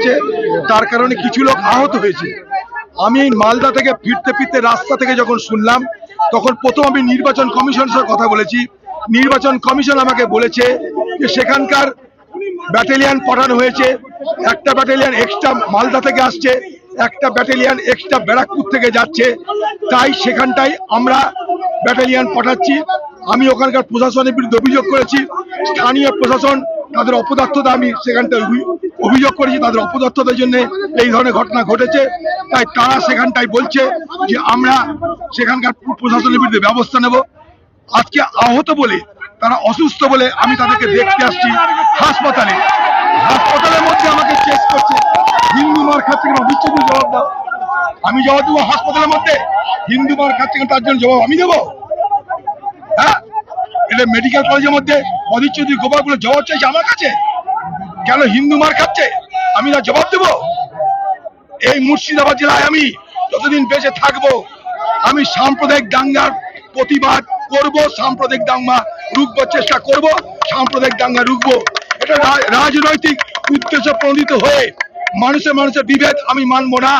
হয়েছে, তার কারণে কিছু লোক আহত হয়েছে। আমি মালদা থেকে ফিরতে ফিরতে রাস্তা থেকে যখন শুনলাম, তখন প্রথম আমি নির্বাচন কমিশনের সাথে কথা বলেছি। নির্বাচন কমিশন আমাকে বলেছে যে সেখানকার ব্যাটালিয়ান পাঠানো হয়েছে, একটা ব্যাটালিয়ান এক্সট্রা মালদা থেকে আসছে, একটা ব্যাটালিয়ান এক্সট্রা ব্যারাকপুর থেকে যাচ্ছে। তাই সেখানটায় আমরা ব্যাটালিয়ান পাঠাচ্ছি। আমি ওখানকার প্রশাসনের বিরুদ্ধে অভিযোগ করেছি। স্থানীয় প্রশাসন তাদের অপদার্থতা আমি সেখানটায় অভিযোগ করেছি, তাদের অপদার্থতার জন্য এই ধরনের ঘটনা ঘটেছে। তাই তারা সেখানটায় বলছে যে আমরা সেখানকার প্রশাসনের বিরুদ্ধে ব্যবস্থা নেব। আজকে আহত বলে, তারা অসুস্থ বলে আমি তাদেরকে দেখতে আসছি হাসপাতালে। হাসপাতালের মধ্যে আমাকে চেক করছে। হিন্দু মার খাচ্ছে কেন বিচ্ছেদের জবাব দাও। আমি জবাব দেবো হাসপাতালের মধ্যে। হিন্দু মার খাচ্ছে কেন তার জন্য জবাব আমি দেবো। হ্যাঁ? এটা মেডিকেল কলেজের মধ্যে অধীর চৌধুরী গোপালগুলো জবাব চাইছে আমার কাছে? কেন হিন্দু মার খাচ্ছে? আমি না জবাব দেবো? এই মুর্শিদাবাদ জেলায় আমি যতদিন বেঁচে থাকব, আমি সাম্প্রদায়িক দাঙ্গার প্রতিবাদ করব, সাম্প্রদায়িক দাঙ্গা রুখবার চেষ্টা করব, সাম্প্রদায়িক দাঙ্গা রুখবো। এটা রাজনৈতিক উদ্দেশ্য প্রণীত হয়ে মানুষের মানুষের বিভেদ আমি মানবো না।